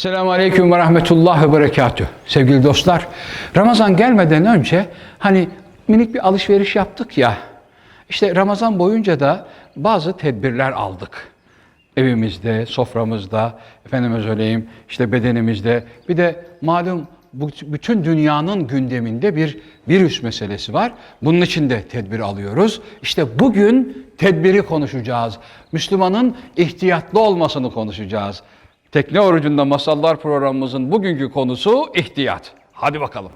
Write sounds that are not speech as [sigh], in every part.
Selamun Aleyküm ve Rahmetullah ve Berekatüh. Sevgili dostlar, Ramazan gelmeden önce hani minik bir alışveriş yaptık ya. İşte Ramazan boyunca da bazı tedbirler aldık. Evimizde, soframızda, efendime söyleyeyim işte bedenimizde. Bir de malum bütün dünyanın gündeminde bir virüs meselesi var. Bunun için de tedbir alıyoruz. İşte bugün tedbiri konuşacağız. Müslümanın ihtiyatlı olmasını konuşacağız. Tekne Orucunda Masallar programımızın bugünkü konusu ihtiyat. Hadi bakalım.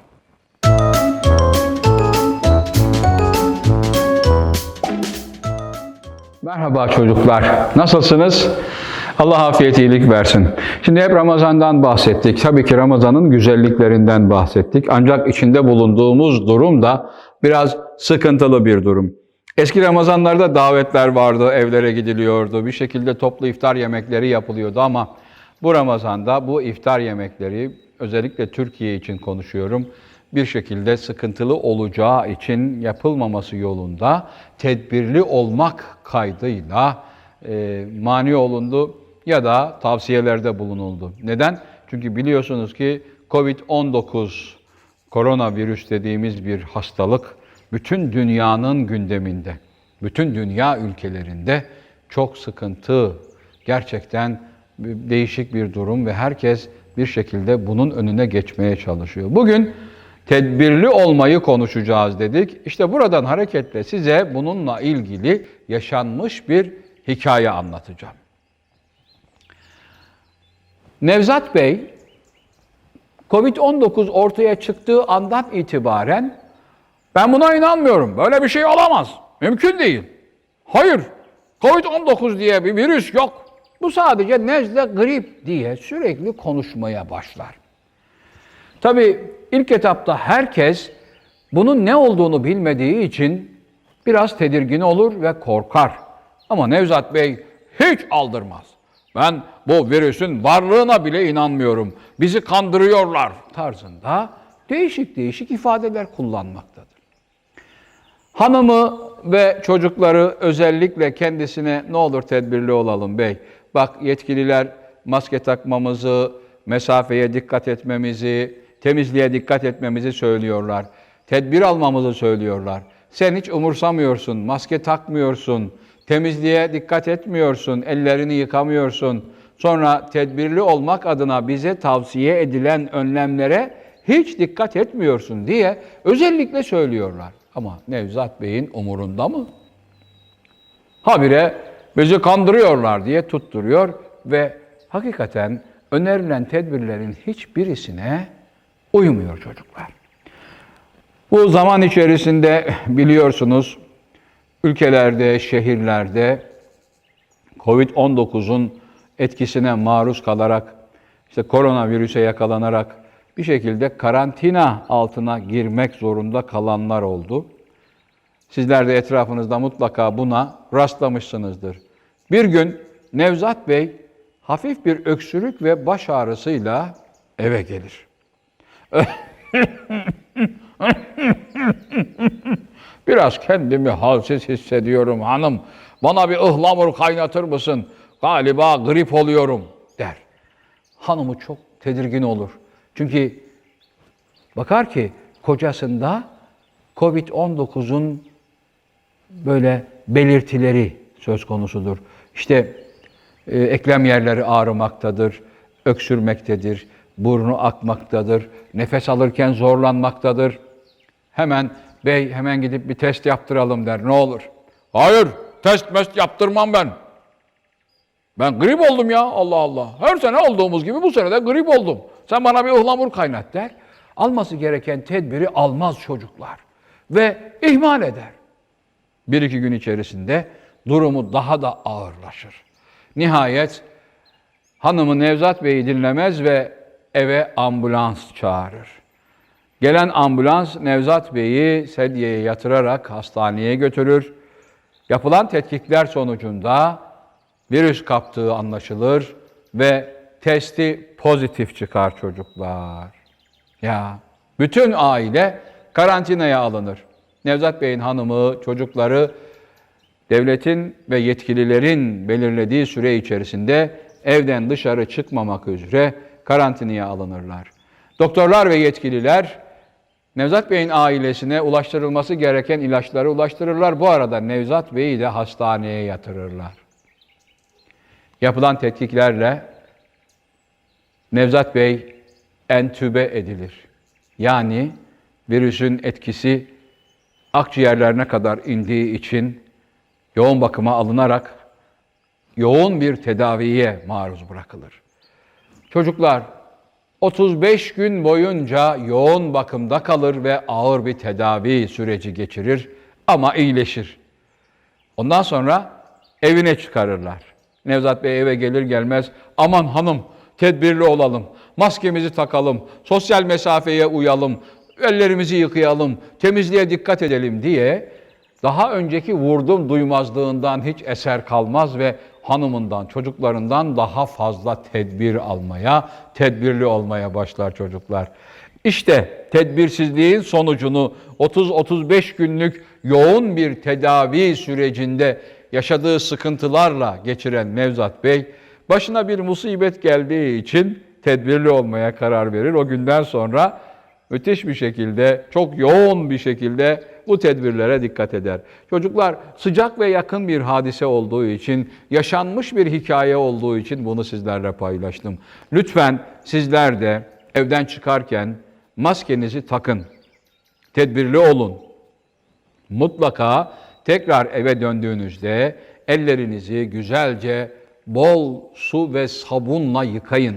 Merhaba çocuklar. Nasılsınız? Allah afiyet iyilik versin. Şimdi hep Ramazan'dan bahsettik. Tabii ki Ramazan'ın güzelliklerinden bahsettik. Ancak içinde bulunduğumuz durum da biraz sıkıntılı bir durum. Eski Ramazanlarda davetler vardı, evlere gidiliyordu. Bir şekilde toplu iftar yemekleri yapılıyordu ama bu Ramazan'da bu iftar yemekleri özellikle Türkiye için konuşuyorum bir şekilde sıkıntılı olacağı için yapılmaması yolunda tedbirli olmak kaydıyla e, mani olundu ya da tavsiyelerde bulunuldu. Neden? Çünkü biliyorsunuz ki Covid-19 koronavirüs dediğimiz bir hastalık bütün dünyanın gündeminde, bütün dünya ülkelerinde çok sıkıntı, gerçekten değişik bir durum ve herkes bir şekilde bunun önüne geçmeye çalışıyor. Bugün tedbirli olmayı konuşacağız dedik. İşte buradan hareketle size bununla ilgili yaşanmış bir hikaye anlatacağım. Nevzat Bey Covid-19 ortaya çıktığı andan itibaren ben buna inanmıyorum. Böyle bir şey olamaz. Mümkün değil. Hayır. Covid-19 diye bir virüs yok. Bu sadece nezle grip diye sürekli konuşmaya başlar. Tabii ilk etapta herkes bunun ne olduğunu bilmediği için biraz tedirgin olur ve korkar. Ama Nevzat Bey hiç aldırmaz. Ben bu virüsün varlığına bile inanmıyorum. Bizi kandırıyorlar tarzında değişik değişik ifadeler kullanmaktadır. Hanımı ve çocukları özellikle kendisine ne olur tedbirli olalım bey. Bak yetkililer maske takmamızı, mesafeye dikkat etmemizi, temizliğe dikkat etmemizi söylüyorlar. Tedbir almamızı söylüyorlar. Sen hiç umursamıyorsun, maske takmıyorsun, temizliğe dikkat etmiyorsun, ellerini yıkamıyorsun. Sonra tedbirli olmak adına bize tavsiye edilen önlemlere hiç dikkat etmiyorsun diye özellikle söylüyorlar. Ama Nevzat Bey'in umurunda mı? Habire bizi kandırıyorlar diye tutturuyor ve hakikaten önerilen tedbirlerin hiçbirisine uymuyor çocuklar. Bu zaman içerisinde biliyorsunuz ülkelerde, şehirlerde Covid-19'un etkisine maruz kalarak, işte koronavirüse yakalanarak bir şekilde karantina altına girmek zorunda kalanlar oldu. Sizler de etrafınızda mutlaka buna rastlamışsınızdır. Bir gün Nevzat Bey hafif bir öksürük ve baş ağrısıyla eve gelir. [laughs] Biraz kendimi halsiz hissediyorum hanım. Bana bir ıhlamur kaynatır mısın? Galiba grip oluyorum der. Hanımı çok tedirgin olur. Çünkü bakar ki kocasında Covid-19'un böyle belirtileri söz konusudur. İşte e, eklem yerleri ağrımaktadır, öksürmektedir, burnu akmaktadır, nefes alırken zorlanmaktadır. Hemen bey hemen gidip bir test yaptıralım der. Ne olur? Hayır, test mest yaptırmam ben. Ben grip oldum ya Allah Allah. Her sene olduğumuz gibi bu sene de grip oldum. Sen bana bir ıhlamur kaynat der. Alması gereken tedbiri almaz çocuklar. Ve ihmal eder. Bir iki gün içerisinde durumu daha da ağırlaşır. Nihayet hanımı Nevzat Bey'i dinlemez ve eve ambulans çağırır. Gelen ambulans Nevzat Bey'i sedyeye yatırarak hastaneye götürür. Yapılan tetkikler sonucunda virüs kaptığı anlaşılır ve testi pozitif çıkar çocuklar. Ya bütün aile karantinaya alınır. Nevzat Bey'in hanımı, çocukları devletin ve yetkililerin belirlediği süre içerisinde evden dışarı çıkmamak üzere karantinaya alınırlar. Doktorlar ve yetkililer Nevzat Bey'in ailesine ulaştırılması gereken ilaçları ulaştırırlar. Bu arada Nevzat Bey'i de hastaneye yatırırlar. Yapılan tetkiklerle Nevzat Bey entübe edilir. Yani virüsün etkisi akciğerlerine kadar indiği için yoğun bakıma alınarak yoğun bir tedaviye maruz bırakılır. Çocuklar 35 gün boyunca yoğun bakımda kalır ve ağır bir tedavi süreci geçirir ama iyileşir. Ondan sonra evine çıkarırlar. Nevzat Bey eve gelir gelmez aman hanım tedbirli olalım, maskemizi takalım, sosyal mesafeye uyalım, ellerimizi yıkayalım, temizliğe dikkat edelim diye daha önceki vurdum duymazlığından hiç eser kalmaz ve hanımından, çocuklarından daha fazla tedbir almaya, tedbirli olmaya başlar çocuklar. İşte tedbirsizliğin sonucunu 30-35 günlük yoğun bir tedavi sürecinde yaşadığı sıkıntılarla geçiren Nevzat Bey, başına bir musibet geldiği için tedbirli olmaya karar verir. O günden sonra müthiş bir şekilde, çok yoğun bir şekilde bu tedbirlere dikkat eder. Çocuklar sıcak ve yakın bir hadise olduğu için, yaşanmış bir hikaye olduğu için bunu sizlerle paylaştım. Lütfen sizler de evden çıkarken maskenizi takın. Tedbirli olun. Mutlaka tekrar eve döndüğünüzde ellerinizi güzelce bol su ve sabunla yıkayın.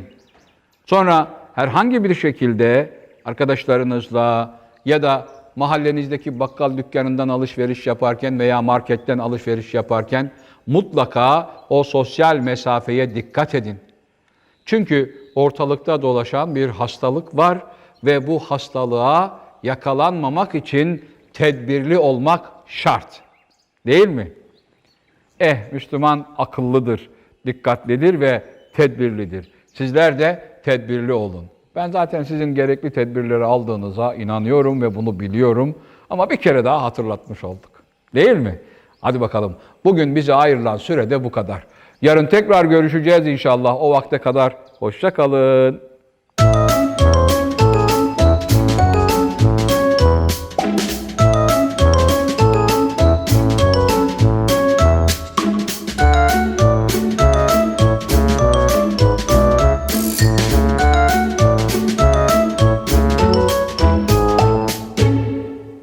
Sonra herhangi bir şekilde arkadaşlarınızla ya da mahallenizdeki bakkal dükkanından alışveriş yaparken veya marketten alışveriş yaparken mutlaka o sosyal mesafeye dikkat edin. Çünkü ortalıkta dolaşan bir hastalık var ve bu hastalığa yakalanmamak için tedbirli olmak şart. Değil mi? Eh Müslüman akıllıdır, dikkatlidir ve tedbirlidir. Sizler de tedbirli olun. Ben zaten sizin gerekli tedbirleri aldığınıza inanıyorum ve bunu biliyorum. Ama bir kere daha hatırlatmış olduk. Değil mi? Hadi bakalım. Bugün bize ayrılan süre de bu kadar. Yarın tekrar görüşeceğiz inşallah. O vakte kadar hoşça kalın.